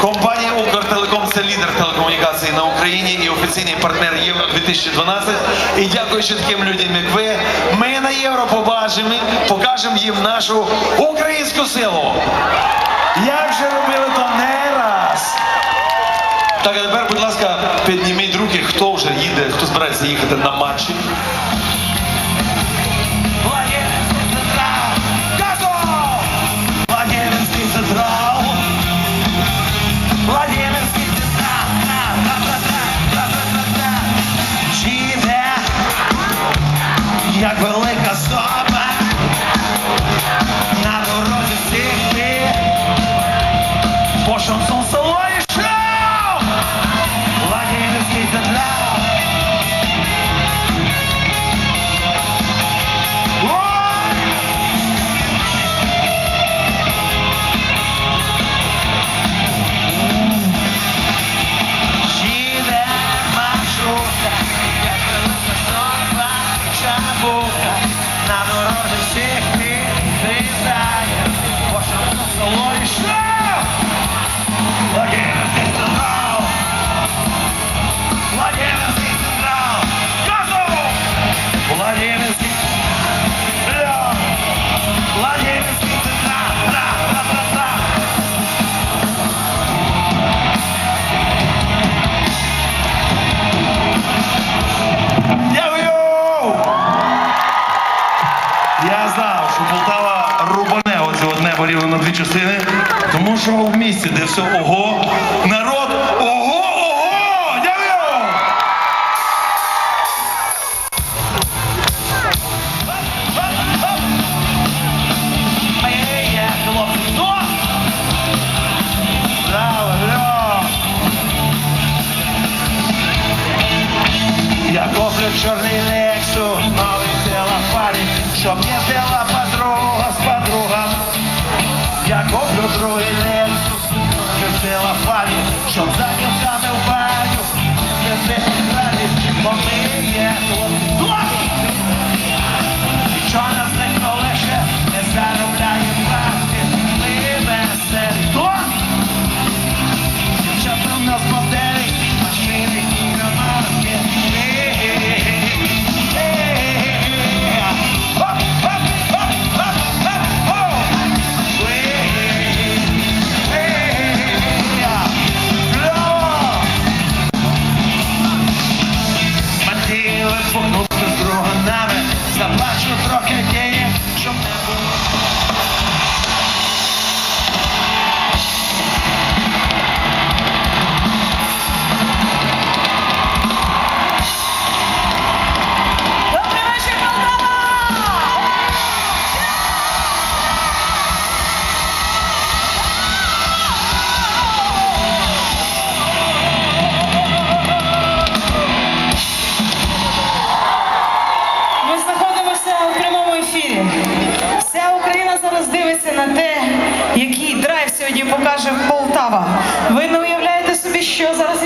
Компанія Укртелеком це лідер телекомунікацій на Україні і офіційний партнер Євро 2012. І дякуючи таким людям, як ви, ми на євро побачимо, покажемо їм нашу українську силу. Як же робили то не раз. Так, а тепер, будь ласка, підніміть руки, хто вже їде, хто збирається їхати на матчі. В де все ого,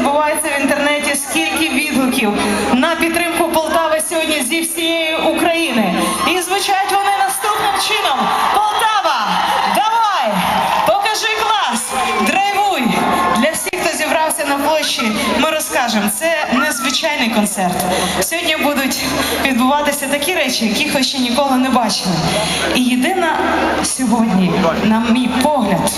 відбувається в інтернеті, скільки відгуків на підтримку Полтави сьогодні зі всієї України. І звучать вони наступним чином: Полтава, давай! Покажи клас! Драйвуй! Для всіх, хто зібрався на площі, ми розкажемо. Це незвичайний концерт. Сьогодні будуть відбуватися такі речі, яких ви ще ніколи не бачили. І єдина сьогодні, на мій погляд,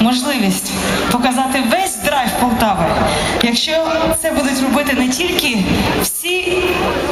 можливість показати весь драйв Полтави. Якщо це будуть робити не тільки всі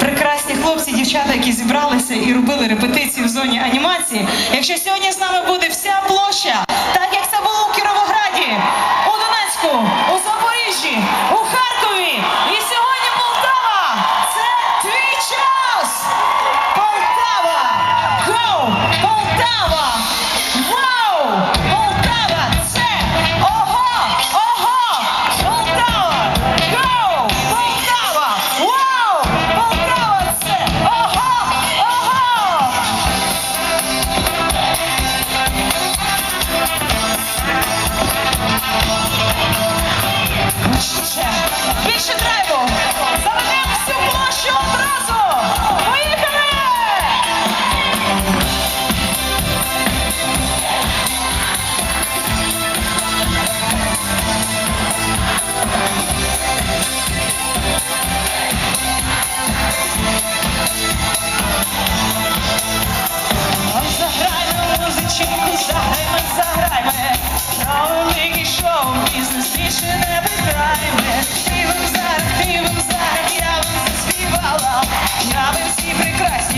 прекрасні хлопці, дівчата, які зібралися і робили репетиції в зоні анімації. Якщо сьогодні з нами буде вся площа,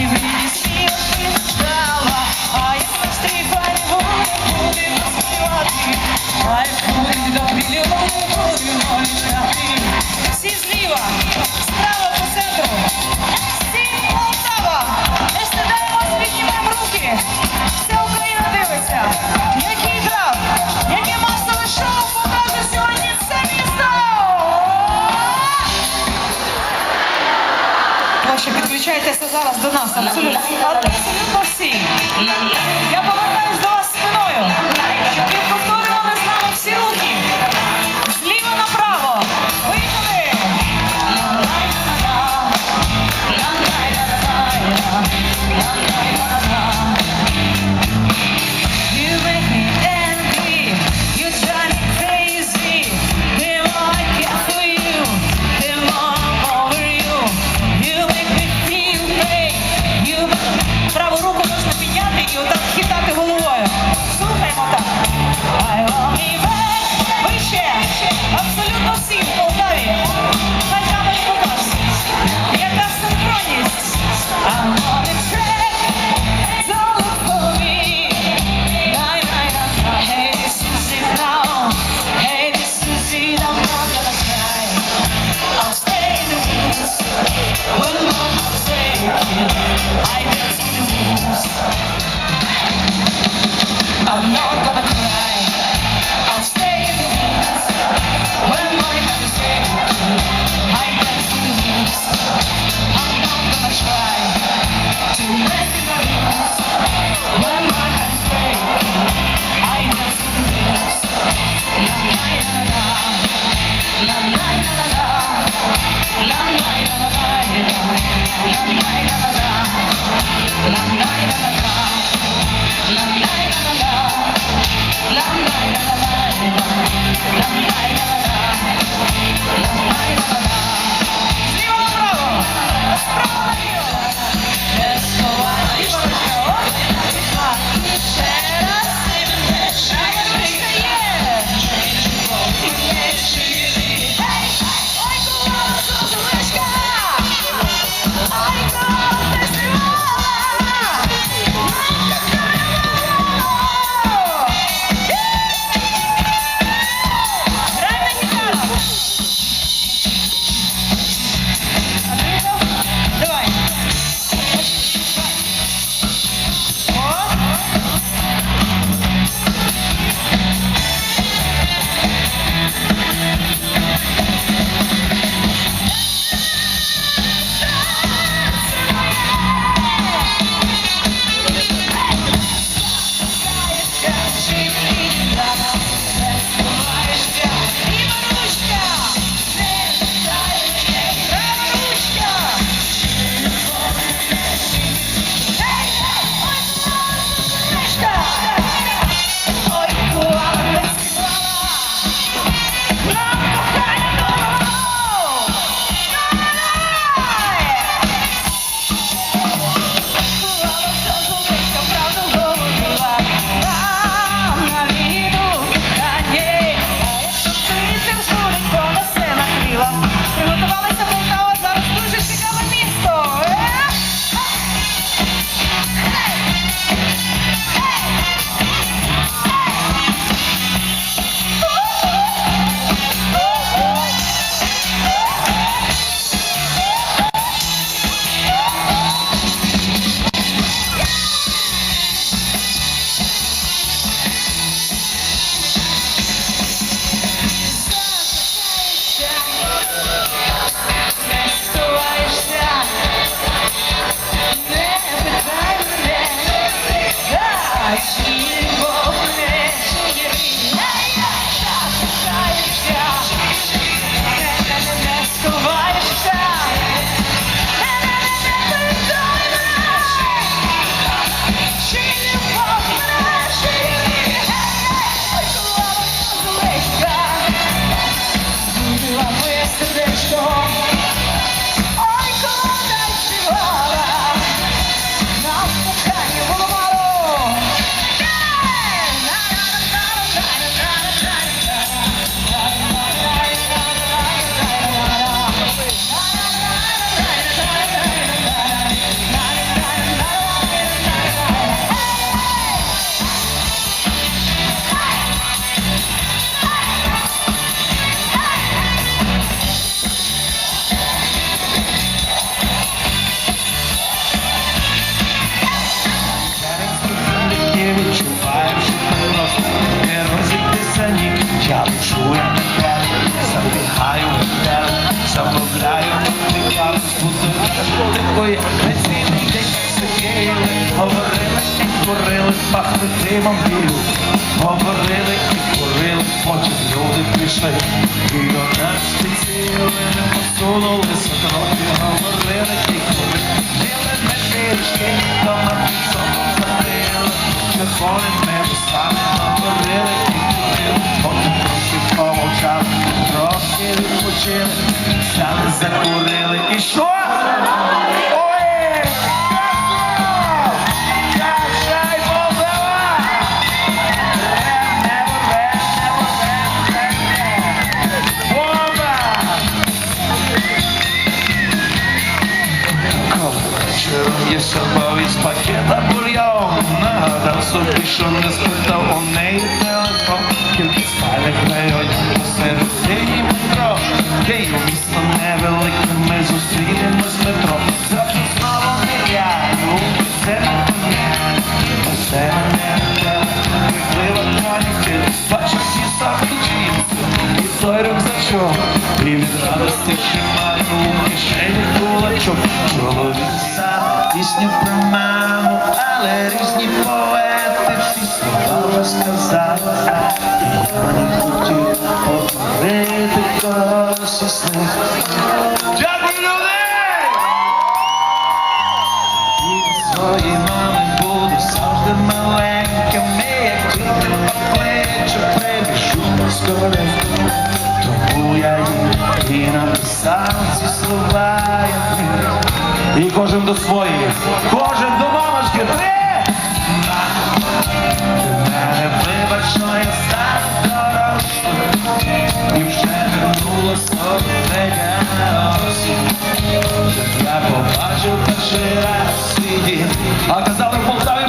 music. долучайтеся зараз до нас. Абсолютно абсолютно всі. Я повертаюся до вас спиною. Щоб ви повторювали з нами всі. Ой, на цілий день говорили і курили, пахли димом білю, говорили і курили, потім люди пішли, і до нас підсіли, посунулися трохи, говорили і курили, діли на пірішки, то на пісок закрили, червоним небесами, говорили і курили, потім трохи помовчали, трохи відпочили, сяли закурили, і що? Із пакета бульйон Нагадав собі, що не спитав у неї телефон. Тільки спальник грають посередині метро Київ місто невелике, ми зустрінемось в метро. Завтра знову не я, ну це не мене Усе мене не Приплила паніки, бачу всі саки джинси І той рюкзачок. І від радості чимаю у кишені кулачок. Чоловік сам пісню про маму Але різні поети всі слова розказали І хотів повторити когось із них! І свої мами буду завжди маленькими, як діти по плечу прибіжу скоро. Тому я їм і написав ці слова. І кожен до своїх, кожен до мамочки, три! Мамо, вибач, я і вже осінь. Я побачив перший раз свій дім, а казали, в Полтаві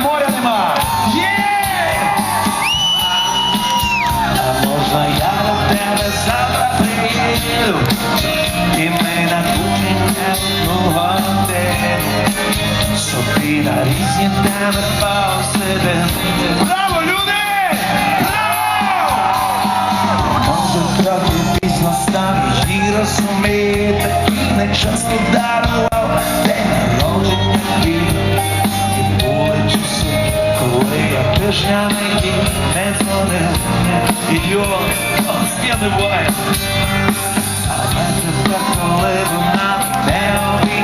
на різні теми посидим. Браво, люди! Браво! Може трохи пізно стане і розуміти не часто дарував день народження твій І були часи, коли я тижнями не дзвонив Ідіот, я не буває Але тепер, коли вона не обіймає